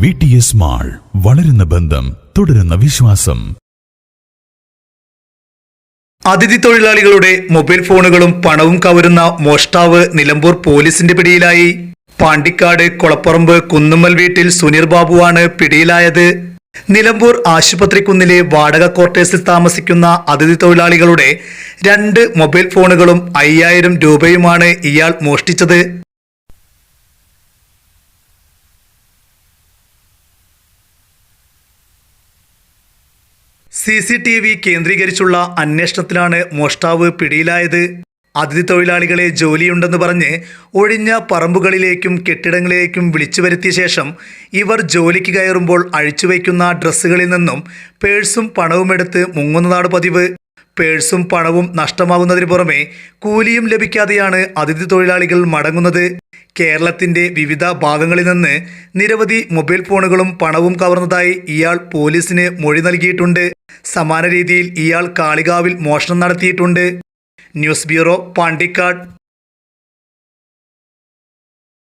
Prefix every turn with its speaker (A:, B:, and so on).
A: V T S mall വളരുന്ന ബന്ധം തുടരുന്ന വിശ്വാസം.
B: അതിഥി തൊഴിലാളികളുടെ മൊബൈൽ ഫോണുകളും പണവും കവരുന്ന മോഷ്ടാവ് നിലമ്പൂർ പോലീസിന്റെ പിടിയിലായി. പാണ്ടിക്കാട് കൊളപ്പറമ്പ് കുന്നുമ്മൽ വീട്ടിൽ സുനീർ ബാബുവാണ് പിടിയിലായത്. നിലമ്പൂർ ആശുപത്രിക്കുന്നിലെ വാടക ക്വാർട്ടേഴ്സിൽ താമസിക്കുന്ന അതിഥി തൊഴിലാളികളുടെ രണ്ട് മൊബൈൽ ഫോണുകളും അയ്യായിരം രൂപയുമാണ് ഇയാൾ മോഷ്ടിച്ചത്. സി സി ടി വി കേന്ദ്രീകരിച്ചുള്ള അന്വേഷണത്തിലാണ് മോഷ്ടാവ് പിടിയിലായത്. അതിഥി തൊഴിലാളികളെ ജോലിയുണ്ടെന്ന് പറഞ്ഞ് ഒഴിഞ്ഞ പറമ്പുകളിലേക്കും കെട്ടിടങ്ങളിലേക്കും വിളിച്ചു വരുത്തിയ ശേഷം ഇവർ ജോലിക്ക് കയറുമ്പോൾ അഴിച്ചുവയ്ക്കുന്ന ഡ്രസ്സുകളിൽ നിന്നും പേഴ്സും പണവുമെടുത്ത് മുങ്ങുന്നതാണ് പതിവ്. പേഴ്സും പണവും നഷ്ടമാകുന്നതിന് പുറമെ കൂലിയും ലഭിക്കാതെയാണ് അതിഥി തൊഴിലാളികൾ മടങ്ങുന്നത്. കേരളത്തിന്റെ വിവിധ ഭാഗങ്ങളിൽ നിന്ന് നിരവധി മൊബൈൽ ഫോണുകളും പണവും കവർന്നതായി ഇയാൾ പോലീസിന് മൊഴി നൽകിയിട്ടുണ്ട്. സമാന രീതിയിൽ ഇയാൾ കാളികാവിൽ മോഷണം നടത്തിയിട്ടുണ്ട്. News bureau Pandikkad.